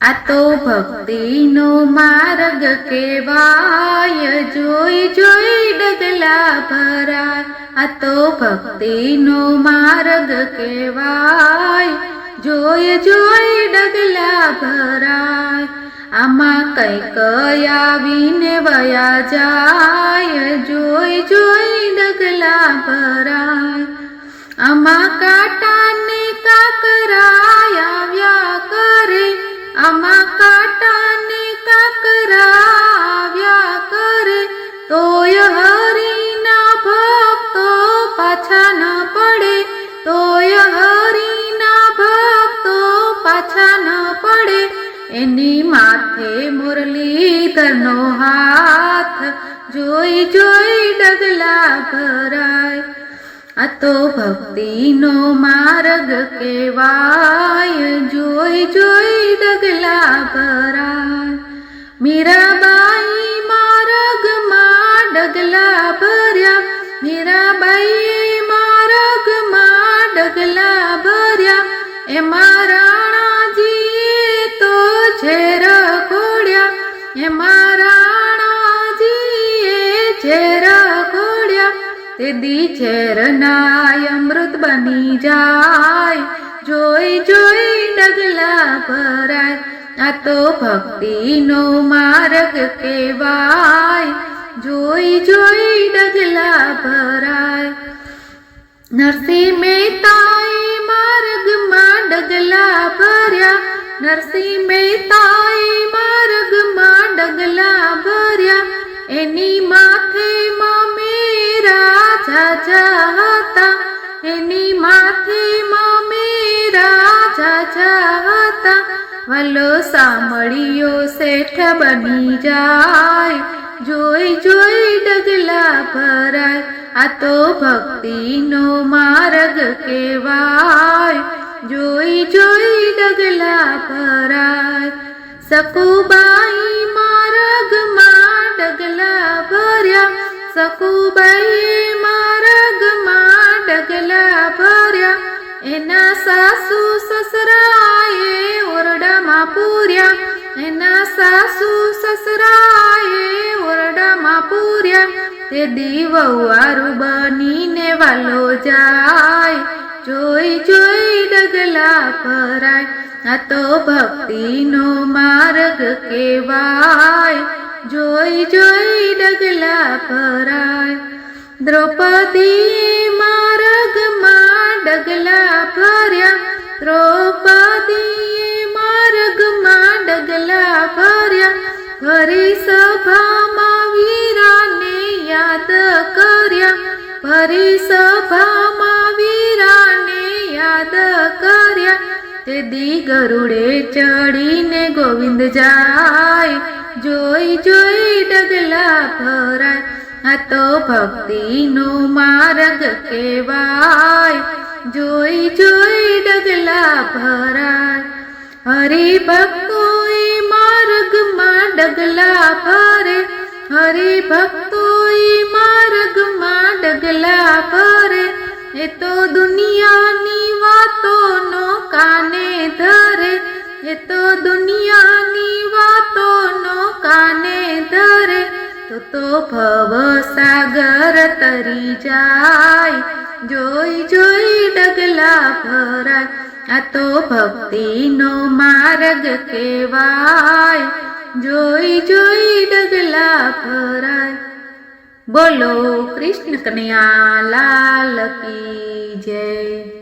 તો ભક્તિનો માર્ગ કેવાય જોઈ જોઈ ડગલા ભરાય. આ તો ભક્તિનો માર્ગ કેવાય જોઈ જોઈ ડગલા ભરાય. આમાં કઈ કયાવીને વયા જાય. જોઈ જોઈ ડગલા ભરાય. આમાં કાટાને કાકરાય આવ્યા કરે. એની માથે મુરલીધરનો હાથ. જોઈ જોઈ ડગલા ભરાય. આ તો ભક્તિનો માર્ગ કેવાય જોઈ જોઈ ડગલા ભરાય. મીરાબાઈ માર્ગમાં ડગલા ભર્યા. મીરાબાઈ માર્ગમાં ડગલા ભર્યા. એ રાણાજીએ એમાં રાણાજીએ ઝેર ઘોડ્યા તે દી ઝેરનાય અમૃત બની જાય. જોઈ જોઈ ડગલા ભરાય. આ તો ભક્તિનો માર્ગ કેવાય જોઈ જોઈ ડગલા ભરાય. નરસિંહ મહેતાએ માર્ગમાં ડગલા ભર્યા. નરસિંહ મહેતાએ એની માથે મેરા જાજા હતા. એની માથે મેરા જાજા હતા. વલો સાંભળ્યો શેઠ બની જાય. જોઈ જોઈ ડગલા ભરાય. આ તો ભક્તિનો માર્ગ કેવાય જોઈ જોઈ ડગલા ભરાય. સકુબાઈ ભર્યા મારગમાં ડગલા ભર્યા. એના સાસુ સસરાએ ઓરડામાં પૂર્યા. એના સાસુ સસરાએ ઓરડામાં પૂર્યા. તે દીવવારું બનીને વાલો જાય. જોઈ જોઈ ડગલા ભરાય. આ તો ભક્તિનો માર્ગ કેવાય જોઈ જોઈ ડગલા ભરાય. દ્રૌપદી માર્ગમાં ડગલા ભર્યા દ્રૌપદીએ માર્ગમાં ડગલા ભર્યા ભરી સભામાં વીરાને યાદ કર્યા. ભરી સભામાં વીરાને યાદ કર્યા. તે દી ગરુડે ચડીને ગોવિંદ જાય. જોઈ જોઈ ડગલા ભરાય આ તો ભક્તિનો માર્ગ કેવાય જોઈ જોઈ ડગલા ભરાય. હરિભક્તોએ માર્ગમાં ડગલા ભરે. હરિભક્તોએ માર્ગમાં ડગલા ભરે. એ તો દુનિયાની વાતોનો કાને ધરે. એ તો દુનિયાની તો તો ભવ સાગર તરી જાય. જોઈ જોઈ ડગલા ભરાય. આ તો ભક્તિનો માર્ગ કેવાય જોઈ જોઈ ડગલા ભરાય. બોલો કૃષ્ણ કન્યા લાલ કી જય.